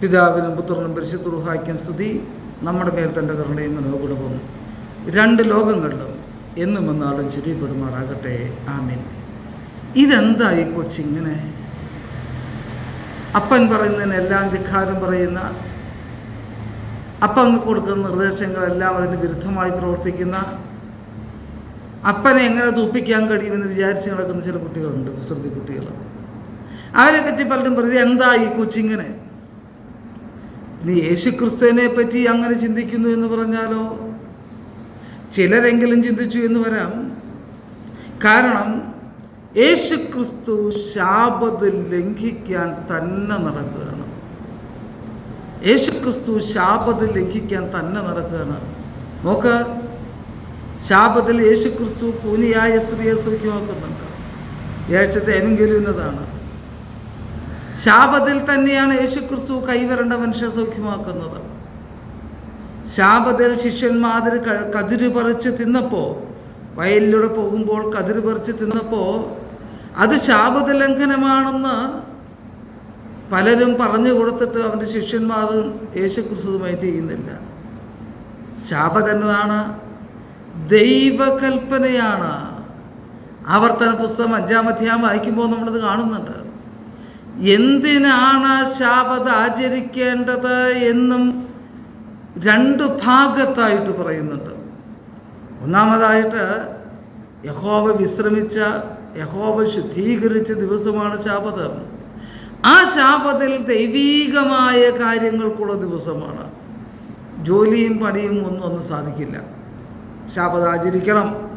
പിതാവിനും പുത്രനും പരിശുദ്ധ സ്തുതി. നമ്മുടെ മേൽ തന്റെ കരുണയും മനോഗുണവും രണ്ട് ലോകങ്ങളിലും എന്നും എന്നാളും ചുരിപ്പെടുമാറാകട്ടെ ആമീൻ. ഇതെന്തായി കൊച്ചിങ്ങനെ? അപ്പൻ പറയുന്നതിനെല്ലാം ധിക്കാരം പറയുന്ന അപ്പം കൊടുക്കുന്ന നിർദ്ദേശങ്ങളെല്ലാം അതിന് വിരുദ്ധമായി പ്രവർത്തിക്കുന്ന അപ്പനെ എങ്ങനെ തൂപ്പിക്കാൻ കഴിയുമെന്ന് വിചാരിച്ച് നടക്കുന്ന ചില കുട്ടികളുണ്ട് കുസൃതി കുട്ടികൾ. അവരെ പറ്റി പലരും പറയുന്നത് എന്താ ഈ കൊച്ചിങ്ങനെ? ഇനി യേശുക്രിസ്തുവിനെ പറ്റി അങ്ങനെ ചിന്തിക്കുന്നു എന്ന് പറഞ്ഞാലോ? ചിലരെങ്കിലും ചിന്തിച്ചു എന്ന് വരാം. കാരണം യേശുക്രിസ്തു ശാപത് ലംഘിക്കാൻ തന്നെ നടക്കുകയാണ്. യേശുക്രിസ്തു ശാപത് ലംഘിക്കാൻ തന്നെ നടക്കുകയാണ്. നോക്ക് ശാപത്തിൽ യേശുക്രിസ്തു കൂനിയായ സ്ത്രീയെ സൗഖ്യമാക്കുന്നുണ്ട്. ഏഴ്ചത്തെ എവെങ്കിലുന്നതാണ് ശാപത്തിൽ തന്നെയാണ് യേശുക്രിസ്തു കൈവരേണ്ട മനുഷ്യ സൗഖ്യമാക്കുന്നത്. ശാപത്തിൽ ശിഷ്യന്മാർ കതിര് പറിച്ച് തിന്നപ്പോൾ വയലിലൂടെ പോകുമ്പോൾ കതിര് പറിച്ച് തിന്നപ്പോൾ അത് ശാപത ലംഘനമാണെന്ന് പലരും പറഞ്ഞു കൊടുത്തിട്ട് അവന്റെ ശിഷ്യന്മാർ യേശുക്രിസ്തുവുമായിട്ട് ചെയ്യുന്നില്ല. ശാപത് എന്നതാണ് ദൈവകൽപ്പനയാണ്. ആവർത്തന പുസ്തകം അഞ്ചാം വായിക്കുമ്പോൾ നമ്മളത് കാണുന്നുണ്ട്. എന്തിനാണ് ശാപത ആചരിക്കേണ്ടത് എന്നും രണ്ട് ഭാഗത്തായിട്ട് പറയുന്നുണ്ട്. ഒന്നാമതായിട്ട് യഹോവ വിശ്രമിച്ച യഹോവ ശുദ്ധീകരിച്ച ദിവസമാണ് ശാപതം. ആ ശാപത്തിൽ ദൈവീകമായ കാര്യങ്ങൾക്കുള്ള ദിവസമാണ്. ജോലിയും പണിയും ഒന്നും ഒന്നും സാധിക്കില്ല. ശാപത ആചരിക്കണം.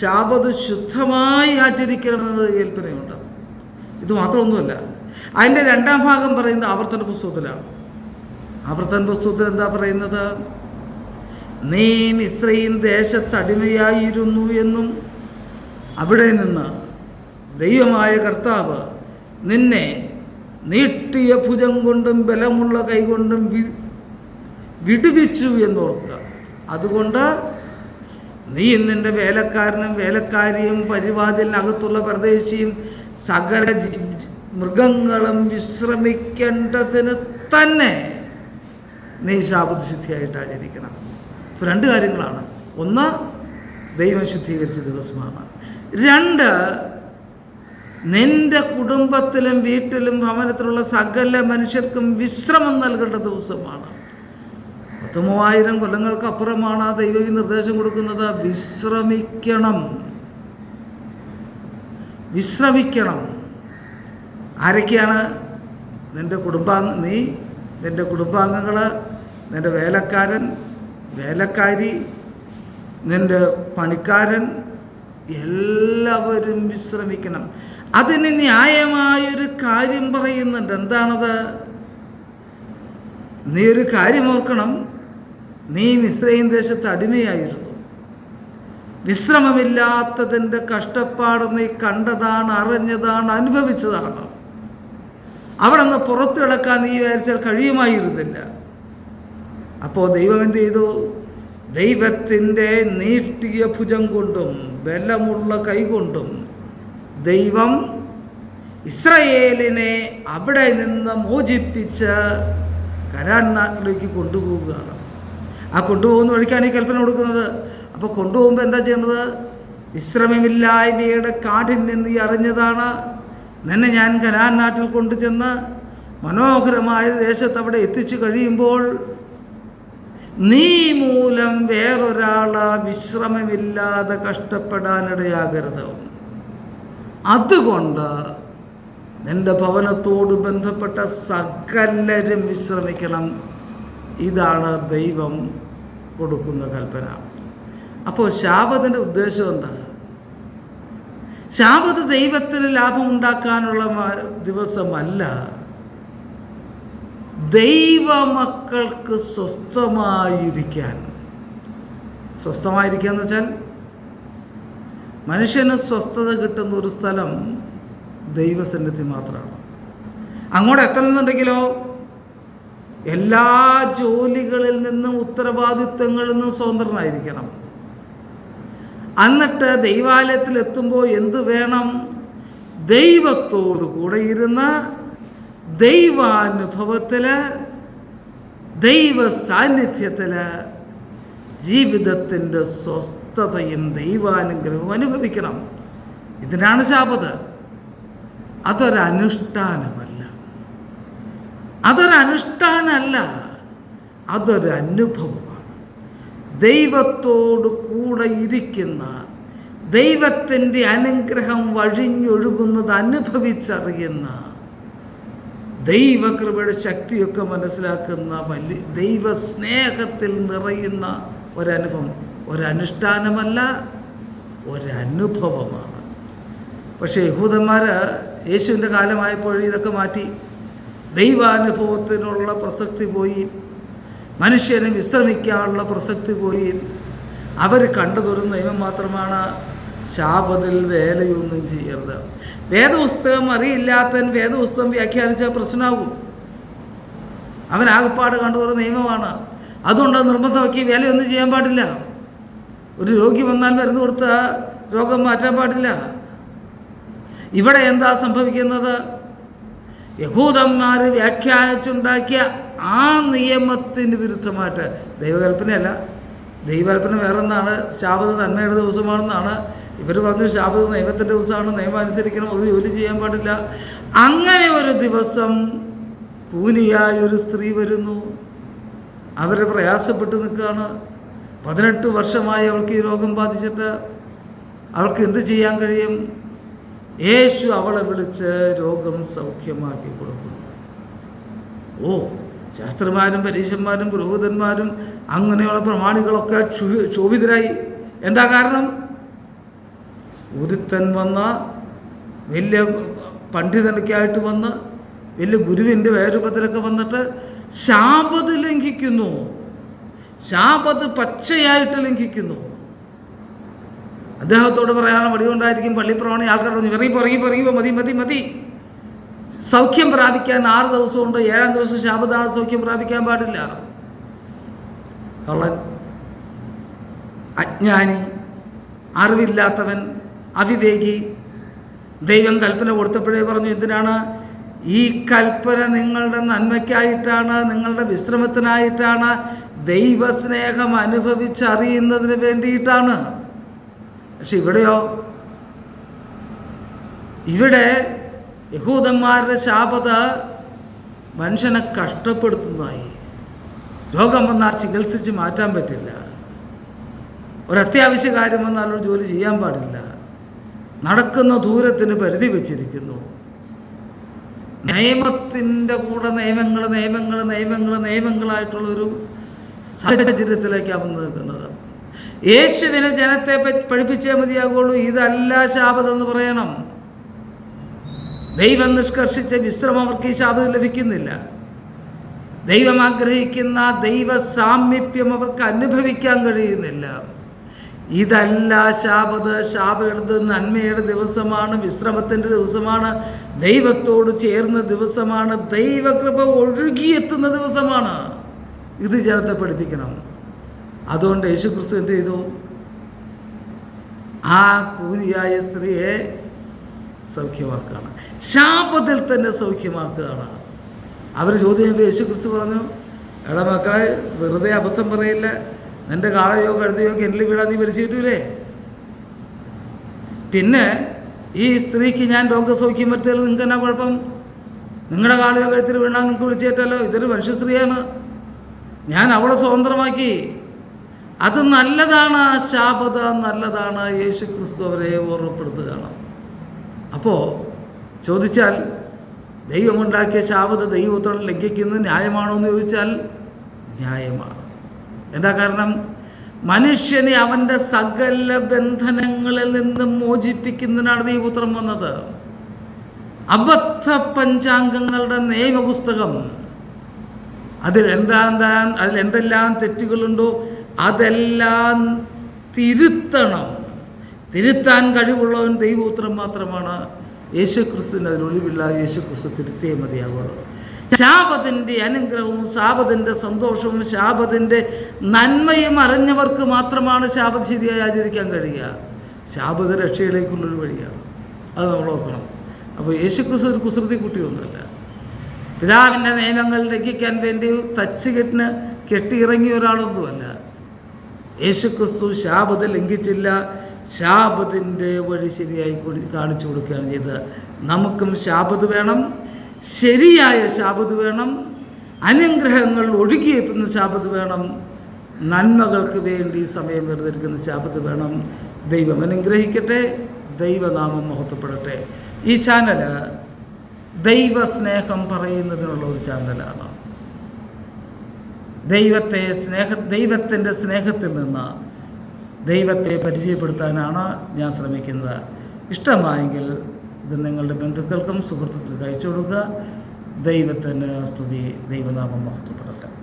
ശാപത് ശുദ്ധമായി ആചരിക്കണമെന്നത് ഏൽപ്പനയുണ്ട്. ഇത് മാത്രമൊന്നുമല്ല. അതിന്റെ രണ്ടാം ഭാഗം പറയുന്നത് ആവർത്തന പുസ്തകത്തിലാണ്. ആവർത്തന പുസ്തകത്തിൽ എന്താ പറയുന്നത്? നീ ഇസ്രയേൽ ദേശത്ത് അടിമയായിരുന്നു എന്നും അവിടെ നിന്ന് ദൈവമായ കർത്താവ് നിന്നെ നീട്ടിയ ഭുജം കൊണ്ടും ബലമുള്ള കൈകൊണ്ടും വി വിടുവിച്ചു എന്നോർക്കുക. അതുകൊണ്ട് നീ നിന്റെ വേലക്കാരനും വേലക്കാരിയും പരിവാതിലിനകത്തുള്ള പ്രദേശിയും സകല മൃഗങ്ങളും വിശ്രമിക്കേണ്ടതിന് തന്നെ നീ ശാപശുദ്ധിയായിട്ട് ആചരിക്കണം. ഇപ്പം രണ്ട് കാര്യങ്ങളാണ്. ഒന്ന് ദൈവം ശുദ്ധീകരിച്ച ദിവസമാണ്. രണ്ട് നിന്റെ കുടുംബത്തിലും വീട്ടിലും ഭവനത്തിലുള്ള സകല മനുഷ്യർക്കും വിശ്രമം നൽകേണ്ട ദിവസമാണ്. പത്ത് മൂവായിരം കൊല്ലങ്ങൾക്കപ്പുറമാണ് ആ ദൈവം നിർദ്ദേശം കൊടുക്കുന്നത്. വിശ്രമിക്കണം. വിശ്രമിക്കണം. ആരൊക്കെയാണ് നിന്റെ കുടുംബാംഗ നീ നിന്റെ കുടുംബാംഗങ്ങൾ നിന്റെ വേലക്കാരൻ വേലക്കാരി നിന്റെ പണിക്കാരൻ എല്ലാവരും വിശ്രമിക്കണം. അതിന് ന്യായമായൊരു കാര്യം പറയുന്നുണ്ട്. എന്താണത്? നീ ഒരു കാര്യം ഓർക്കണം. നീ മിശ്രയും ദേശത്ത് അടിമയായിരുന്നു. വിശ്രമമില്ലാത്തതിന്റെ കഷ്ടപ്പാട് നീ കണ്ടതാണ് അറിഞ്ഞതാണ് അനുഭവിച്ചതാണ്. അവിടെ നിന്ന് പുറത്തു കിടക്കാൻ നീ വിചാരിച്ചാൽ കഴിയുമായിരുന്നില്ല. അപ്പോൾ ദൈവം എന്ത് ചെയ്തു? ദൈവത്തിന്റെ നീട്ടിയ ഭുജം കൊണ്ടും ബലമുള്ള കൈകൊണ്ടും ദൈവം ഇസ്രയേലിനെ അവിടെ നിന്ന് മോചിപ്പിച്ച് കരാൻ നാട്ടിലേക്ക് കൊണ്ടുപോവുകയാണ്. ആ കൊണ്ടുപോകുന്ന വഴിക്കാണ് ഈ കൽപ്പന കൊടുക്കുന്നത്. അപ്പോൾ കൊണ്ടുപോകുമ്പോൾ എന്താ ചെയ്യുന്നത്? വിശ്രമമില്ലായ്മയുടെ കാഠിന്യം നീ അറിഞ്ഞതാണ്. നിന്നെ ഞാൻ കലാൻ നാട്ടിൽ കൊണ്ടുചെന്ന് മനോഹരമായ ദേശത്ത് അവിടെ എത്തിച്ചു കഴിയുമ്പോൾ നീ മൂലം വേറൊരാൾ വിശ്രമമില്ലാതെ കഷ്ടപ്പെടാനിടയാകരുത്. അതുകൊണ്ട് നിന്റെ ഭവനത്തോട് ബന്ധപ്പെട്ട സകലരും വിശ്രമിക്കണം. ഇതാണ് ദൈവം കൊടുക്കുന്ന കൽപ്പന. അപ്പോൾ ശാപത്തിന്റെ ഉദ്ദേശം എന്താ? ശാപത്ത് ദൈവത്തിന് ലാഭം ഉണ്ടാക്കാനുള്ള ദിവസമല്ല. ദൈവമക്കൾക്ക് സ്വസ്ഥമായിരിക്കാൻ. സ്വസ്ഥമായിരിക്കുക എന്ന് വെച്ചാൽ മനുഷ്യന് സ്വസ്ഥത കിട്ടുന്ന ഒരു സ്ഥലം ദൈവസന്നിധി മാത്രമാണ്. അങ്ങോട്ട് എത്തണമെന്നുണ്ടെങ്കിലോ? എല്ലാ ജോലികളിൽ നിന്നും ഉത്തരവാദിത്വങ്ങളിൽ നിന്നും സ്വതന്ത്രനായിരിക്കണം. എന്നിട്ട് ദൈവാലയത്തിൽ എത്തുമ്പോൾ എന്ത് വേണം? ദൈവത്തോട് കൂടെ ഇരുന്ന് ദൈവാനുഭവത്തിൽ ദൈവ സാന്നിധ്യത്തിൽ ജീവിതത്തിന്റെ സ്വസ്ഥതയും ദൈവാനുഗ്രഹവും അനുഭവിക്കണം. ഇതിനാണ് ശാപത്. അതൊരനുഷ്ഠാനമല്ല. അതൊരനുഷ്ഠാനമല്ല അതൊരനുഭവമാണ് ദൈവത്തോട് കൂടെ ഇരിക്കുന്ന ദൈവത്തിന്റെ അനുഗ്രഹം വഴിഞ്ഞൊഴുകുന്നത് അനുഭവിച്ചറിയുന്ന ദൈവകൃപയുടെ ശക്തിയൊക്കെ മനസ്സിലാക്കുന്ന വലിയ ദൈവ സ്നേഹത്തിൽ നിറയുന്ന ഒരനുഭവം. ഒരനുഷ്ഠാനമല്ല ഒരനുഭവമാണ്. പക്ഷേ യഹൂദന്മാർ യേശുവിന്റെ കാലമായപ്പോൾ ഇതൊക്കെ മാറ്റി ദൈവാനുഭവത്തിനുള്ള പ്രസക്തി പോയി. മനുഷ്യന് വിശ്രമിക്കാനുള്ള പ്രസക്തി പോയി. അവർ കണ്ടതൊരു നിയമം മാത്രമാണ് ശാപത്തിൽ വേലയൊന്നും ചെയ്യരുത്. വേദപുസ്തകം അറിയില്ലാത്തവൻ വേദപുസ്തകം വ്യാഖ്യാനിച്ച പ്രശ്നമാകും. അവൻ ആകപ്പാട് കണ്ടതൊരു നിയമമാണ്. അതുകൊണ്ട് നിർബന്ധമാക്കി വേലയൊന്നും ചെയ്യാൻ പാടില്ല. ഒരു രോഗി വന്നാൽ മരുന്ന് കൊടുത്ത രോഗം മാറ്റാൻ പാടില്ല. ഇവിടെ എന്താ സംഭവിക്കുന്നത്? യഹൂദന്മാർ വ്യാഖ്യാനിച്ചുണ്ടാക്കിയ ആ നിയമത്തിന് വിരുദ്ധമായിട്ട് ദൈവകൽപ്പനയല്ല. ദൈവകൽപ്പന വേറൊന്നാണ്. ശാപത നന്മയുടെ ദിവസമാണെന്നാണ്. ഇവർ പറഞ്ഞു ശാപത നിയമത്തിന്റെ ദിവസമാണ്. നിയമം അനുസരിക്കണം ഒരു ജോലി ചെയ്യാൻ പാടില്ല. അങ്ങനെ ഒരു ദിവസം കൂലിയായ ഒരു സ്ത്രീ വരുന്നു. അവരെ പ്രയാസപ്പെട്ട് നിൽക്കുകയാണ്. പതിനെട്ട് വർഷമായി അവൾക്ക് ഈ രോഗം ബാധിച്ചിട്ട് അവൾക്ക് എന്ത് ചെയ്യാൻ കഴിയും? യേശു അവളെ വിളിച്ച് രോഗം സൗഖ്യമാക്കി കൊടുക്കുന്നു. ഓ ശാസ്ത്രന്മാരും പരീശന്മാരും പുരോഹിതന്മാരും അങ്ങനെയുള്ള പ്രമാണികളൊക്കെ ക്ഷു- ക്ഷോഭിതരായി. എന്താ കാരണം? ഒരുത്തൻ വന്ന വലിയ പണ്ഡിതനൊക്കെ ആയിട്ട് വന്ന് വലിയ ഗുരുവിന്റെ വേരൂപത്തിലൊക്കെ വന്നിട്ട് ശാപത് ലംഘിക്കുന്നു. ശാപത് പച്ചയായിട്ട് ലംഘിക്കുന്നു. അദ്ദേഹത്തോട് പറയാനുള്ള വടികൊണ്ടായിരിക്കും പള്ളിപ്രവണി ആൾക്കാർ പറഞ്ഞു പറയും പറയും പറയുമ്പോൾ മതി മതി മതി. സൗഖ്യം പ്രാപിക്കാൻ ആറ് ദിവസം ഉണ്ട് ഏഴാം ദിവസം ശാപതാണ് സൗഖ്യം പ്രാപിക്കാൻ പാടില്ല. കള്ളൻ അജ്ഞാനി അറിവില്ലാത്തവൻ അവിവേകി ദൈവം കൽപ്പന കൊടുത്തപ്പോഴേ പറഞ്ഞു എന്തിനാണ് ഈ കൽപ്പന നിങ്ങളുടെ നന്മയ്ക്കായിട്ടാണ് നിങ്ങളുടെ വിശ്രമത്തിനായിട്ടാണ് ദൈവസ്നേഹം അനുഭവിച്ചറിയുന്നതിന് വേണ്ടിയിട്ടാണ്? പക്ഷെ ഇവിടെയോ? ഇവിടെ യഹൂദന്മാരുടെ ശാപത മനുഷ്യനെ കഷ്ടപ്പെടുത്തുന്നതായി. രോഗം വന്നാൽ ചികിത്സിച്ച് മാറ്റാൻ പറ്റില്ല. ഒരത്യാവശ്യ കാര്യം വന്നാൽ ഒരു ജോലി ചെയ്യാൻ പാടില്ല. നടക്കുന്ന ദൂരത്തിന് പരിധി വച്ചിരിക്കുന്നു. നിയമത്തിന്റെ കൂടെ നിയമങ്ങൾ നിയമങ്ങൾ നിയമങ്ങൾ നിയമങ്ങളായിട്ടുള്ളൊരു സാഹചര്യത്തിലേക്കാണ് അവൻ നിൽക്കുന്നത്. യേശുവിനെ ജനത്തെ പഠിപ്പിച്ചേ മതിയാകുള്ളൂ ഇതല്ല ശാപതെന്ന് പറയണം. ദൈവം നിഷ്കർഷിച്ച വിശ്രമം അവർക്ക് ഈ ശാപം ലഭിക്കുന്നില്ല. ദൈവം ആഗ്രഹിക്കുന്ന ദൈവ സാമീപ്യം അവർക്ക് അനുഭവിക്കാൻ കഴിയുന്നില്ല. ഇതല്ല ശാപത്. ശാപയുടെ നന്മയുടെ ദിവസമാണ് വിശ്രമത്തിന്റെ ദിവസമാണ് ദൈവത്തോട് ചേർന്ന ദിവസമാണ് ദൈവകൃപ ഒഴുകിയെത്തുന്ന ദിവസമാണ്. ഇത് ജനത്തെ പഠിപ്പിക്കണം. അതുകൊണ്ട് യേശുക്രിസ്തു എന്ത് ചെയ്തു? ആ കൂലിയായ സ്ത്രീയെ സൗഖ്യമാക്കുകയാണ്. ശാപത്തിൽ തന്നെ സൗഖ്യമാക്കുകയാണ്. അവർ ചോദ്യം യേശു ക്രിസ്തു പറഞ്ഞു എടാ മക്കളെ വെറുതെ അബദ്ധം പറയില്ല. നിന്റെ കാളയോ കഴുതയോ കിണലിൽ വീടാൻ നീ പരിചയിട്ടൂലേ പിന്നെ ഈ സ്ത്രീക്ക് ഞാൻ രോഗസൗഖ്യം വരുത്തിയാൽ നിങ്ങൾക്ക് എന്നാ കുഴപ്പം? നിങ്ങളുടെ കാളയോ കഴുത്തിൽ വീണാൽ നിങ്ങൾക്ക് വിളിച്ചേറ്റല്ലോ ഇതൊരു മനുഷ്യ സ്ത്രീയാണ്. ഞാൻ അവളെ സ്വതന്ത്രമാക്കി. അത് നല്ലതാണ് ശാപത നല്ലതാണ് യേശു ക്രിസ്തു അവരെ ഓർമ്മപ്പെടുത്തുകയാണ്. അപ്പോൾ ചോദിച്ചാൽ ദൈവമുണ്ടാക്കിയ ശാപത ദൈവപുത്രൻ ലംഘിക്കുന്നത് ന്യായമാണോ എന്ന് ചോദിച്ചാൽ ന്യായമാണ്. എന്താ കാരണം? മനുഷ്യനെ അവന്റെ സകല ബന്ധനങ്ങളിൽ നിന്നും മോചിപ്പിക്കുന്നതിനാണ് ദൈവപുത്രം വന്നത്. അബദ്ധ പഞ്ചാംഗങ്ങളുടെ നിയമപുസ്തകം. അതിൽ എന്താ എന്താ അതിൽ എന്തെല്ലാം തെറ്റുകളുണ്ടോ അതെല്ലാം തിരുത്തണം. തിരുത്താൻ കഴിവുള്ളവൻ ദൈവപുത്രൻ മാത്രമാണ് യേശുക്രിസ്തുവിന് അതിൽ ഒഴിവില്ല യേശുക്രിസ്തു തിരുത്തിയേ മതിയാകുള്ളൂ ശാപത്തിന്റെ അനുഗ്രഹവും ശാപത്തിന്റെ സന്തോഷവും ശാപത്തിന്റെ നന്മയും അറിഞ്ഞവർക്ക് മാത്രമാണ് ശാപത് ശരിയായി ആചരിക്കാൻ കഴിയുക. ശാപത രക്ഷയിലേക്കുള്ളൊരു വഴിയാണ്. അത് നമ്മൾ ഓർക്കണം. അപ്പോൾ യേശുക്രിസ്തു ഒരു കുസൃതി കുട്ടിയൊന്നുമല്ല പിതാവിന്റെ നിയമങ്ങൾ ലംഘിക്കാൻ വേണ്ടി തച്ചുകെട്ടിന് കെട്ടിയിറങ്ങിയ ഒരാളൊന്നുമല്ല. യേശുക്രിസ്തു ശാപത് ലംഘിച്ചില്ല. ശാപത്തിന്റെ വഴി ശരിയായി കാണിച്ചു കൊടുക്കുകയാണ് ചെയ്തത്. നമുക്കും ശാപത് വേണം ശരിയായ ശാപത് വേണം അനുഗ്രഹങ്ങൾ ഒഴുകിയെത്തുന്ന ശാപത് വേണം നന്മകൾക്ക് വേണ്ടി സമയം വെറുതെടുക്കുന്ന ശാപത്ത് വേണം. ദൈവം അനുഗ്രഹിക്കട്ടെ ദൈവനാമം മഹത്വപ്പെടട്ടെ. ഈ ചാനൽ ദൈവസ്നേഹം പറയുന്നതിനുള്ള ഒരു ചാനലാണ്. ദൈവത്തെ സ്നേഹ ദൈവത്തിന്റെ സ്നേഹത്തിൽ നിന്ന് ദൈവത്തെ പരിചയപ്പെടുത്താനാണ് ഞാൻ ശ്രമിക്കുന്നത്. ഇഷ്ടമായെങ്കിൽ ഇത് നിങ്ങളുടെ ബന്ധുക്കൾക്കും സുഹൃത്തുക്കൾക്കും അയച്ചു കൊടുക്കുക. ദൈവത്തിന് സ്തുതി. ദൈവനാമം മഹത്വപ്പെടട്ടെ.